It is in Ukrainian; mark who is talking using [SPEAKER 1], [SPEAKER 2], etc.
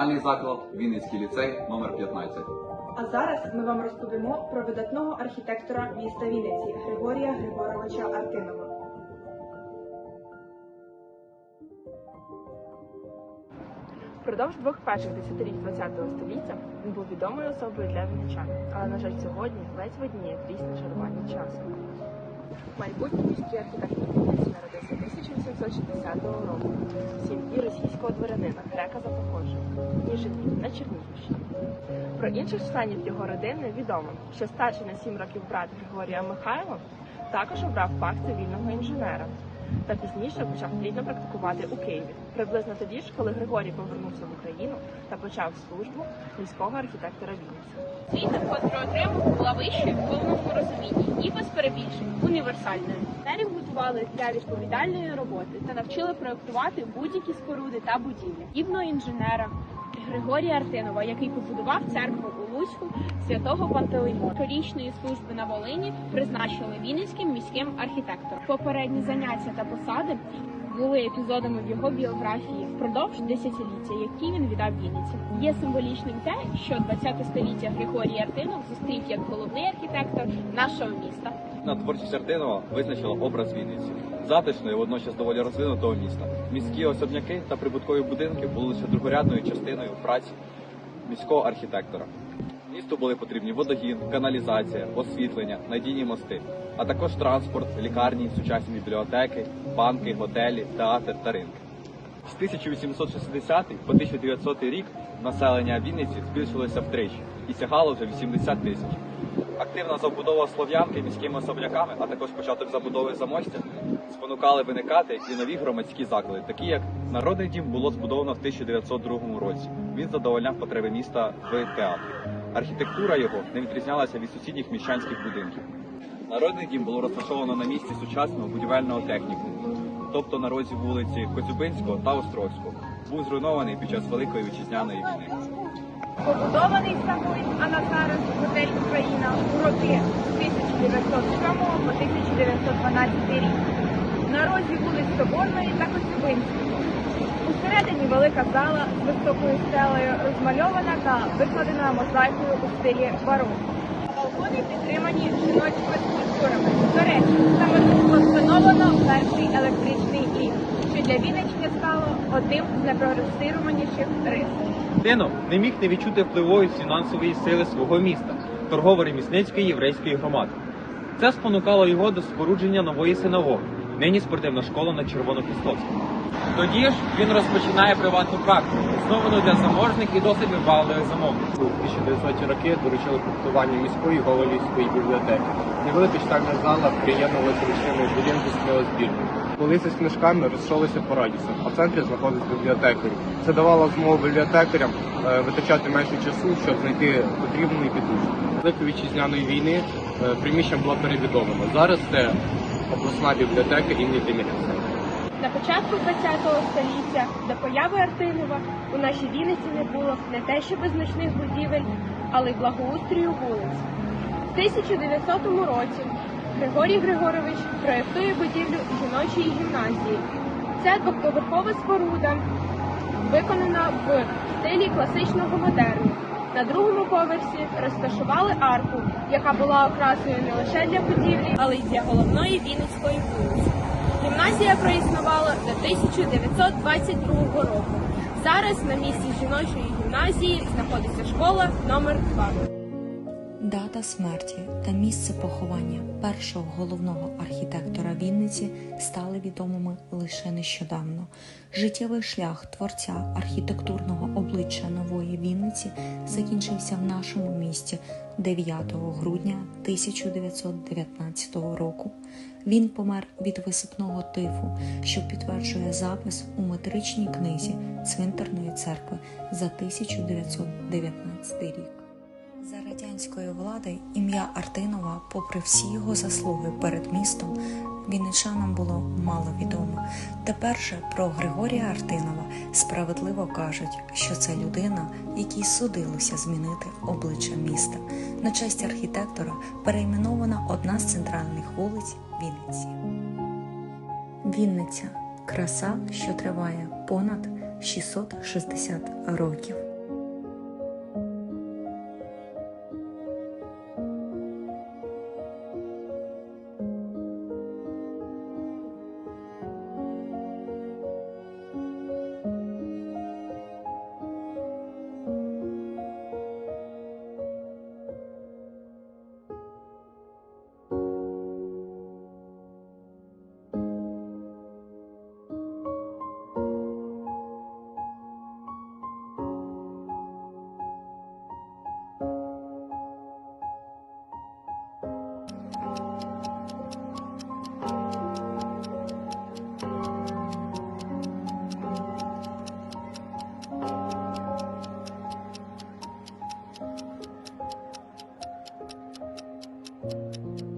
[SPEAKER 1] навчальний заклад Вінницький ліцей номер 15
[SPEAKER 2] А зараз ми вам розповімо про видатного архітектора міста Вінниці Григорія Григоровича Артинова. Впродовж двох перших десятиліть ХХ століття він був відомою особою для вінничан, але, на жаль, сьогодні ледь видніє трісне шарування часу. Майбутній міський архітектор народився 1860 року в сім'ї російського дворянина, грека за походженням, Ніжинів на Чернігівщині. Про інших членів його родини відомо, що старший на 7 років брат Григорія Михайло також обрав фах цивільного інженера та пізніше почав плідно практикувати у Києві, приблизно тоді ж, коли Григорій повернувся в Україну та почав службу міського архітектора Вінниці.
[SPEAKER 3] Освіта, котру отримав, була вищою в повному розумінні і без перебільшень універсальною. Тренерів готували для відповідальної роботи та навчили проектувати будь-які споруди та будівлі. Гідного інженера Григорія Артинова, який побудував церкву у Луцьку святого Пантелеймона. Щорічної служби на Волині призначили Вінницьким міським архітектором. Попередні заняття та посади були епізодами в його біографії впродовж десятиліття, які він віддав Вінниці. Є символічним те, що 20 століття Григорій Артинов зустрів як головний архітектор нашого міста.
[SPEAKER 1] На творчість Артинова визначила образ Вінниці, затишного і водночас доволі розвинутого міста. Міські особняки та прибуткові будинки були лише другорядною частиною праці міського архітектора. Місту були потрібні водогін, каналізація, освітлення, надійні мости, а також транспорт, лікарні, сучасні бібліотеки, банки, готелі, театр та ринки. З 1860 по 1900 рік населення Вінниці збільшилося втричі і сягало вже 80 тисяч. Активна забудова слов'янки міськими особняками, а також початок забудови замостя спонукали виникати і нові громадські заклади, такі як Народний дім було збудовано в 1902 році. Він задовольняв потреби міста в театрі. Архітектура його не відрізнялася від сусідніх міщанських будинків. Народний дім було розташовано на місці сучасного будівельного технікуму, тобто на розі вулиці Коцюбинського та Острозького. Був зруйнований під час Великої вітчизняної війни.
[SPEAKER 2] Побудований самий, а на готель Україна у роки 1907 по 1912 рік. На розі вулиць Соборної та Коцюбинської. Усередині велика зала з високою стелею розмальована та викладена мозаїкою у стилі бароко. Балкони підтримані жіночими скульптурами. До речі, саме тут було встановлено перший електричний ліфт, що для Вінниччини стало одним з найпрогресированіших рис.
[SPEAKER 4] Тинов не міг не відчути впливові фінансової сили свого міста, торгово-ремісницької єврейської громади. Це спонукало його до спорудження нової синагоги, нині спортивна школа на Червонохрестовському. Тоді ж він розпочинає приватну практику, основану для заможних і досить вибагливих замовників.
[SPEAKER 5] У 1900 роки доручили проектування міської Гоголівської бібліотеки. Невелика читальна зала приєднувалася ручними будинку книгозбірною. Полиці з книжками розійшлися по радісах, а в центрі знаходиться бібліотекарі. Це давало змогу бібліотекарям е, витрачати менше часу, щоб знайти потрібну і підручну. Великої вітчизняної війни е, приміщення було перебудовано. Зараз це обласна бібліотека імені Тимирязева.
[SPEAKER 3] На початку ХХ століття до появи Артинова у нашій Вінниці не було не те, що значних будівель, але й благоустрою вулиць. В 1900 році Григорій Григорович проєктує будівлю жіночої гімназії. Це двоповерхова споруда, виконана в стилі класичного модерну. На другому поверсі розташували арку, яка була окрасою не лише для будівлі, але й для головної Вінницької вулиці. Гімназія проіснувала до 1922 року. Зараз на місці жіночої гімназії знаходиться школа номер 2
[SPEAKER 6] Дата смерті та місце поховання першого головного архітектора Вінниці стали відомими лише нещодавно. Життєвий шлях творця архітектурного обличчя нової Вінниці закінчився в нашому місті 9 грудня 1919 року. Він помер від висипного тифу, що підтверджує запис у метричній книзі Цвинтарної церкви за 1919 рік. За радянської влади ім'я Артинова, попри всі його заслуги перед містом, вінничанам було мало відомо. Тепер же про Григорія Артинова справедливо кажуть, що це людина, якій судилося змінити обличчя міста. На честь архітектора перейменована одна з центральних вулиць Вінниці. Вінниця краса, що триває понад 660 років. Thank you.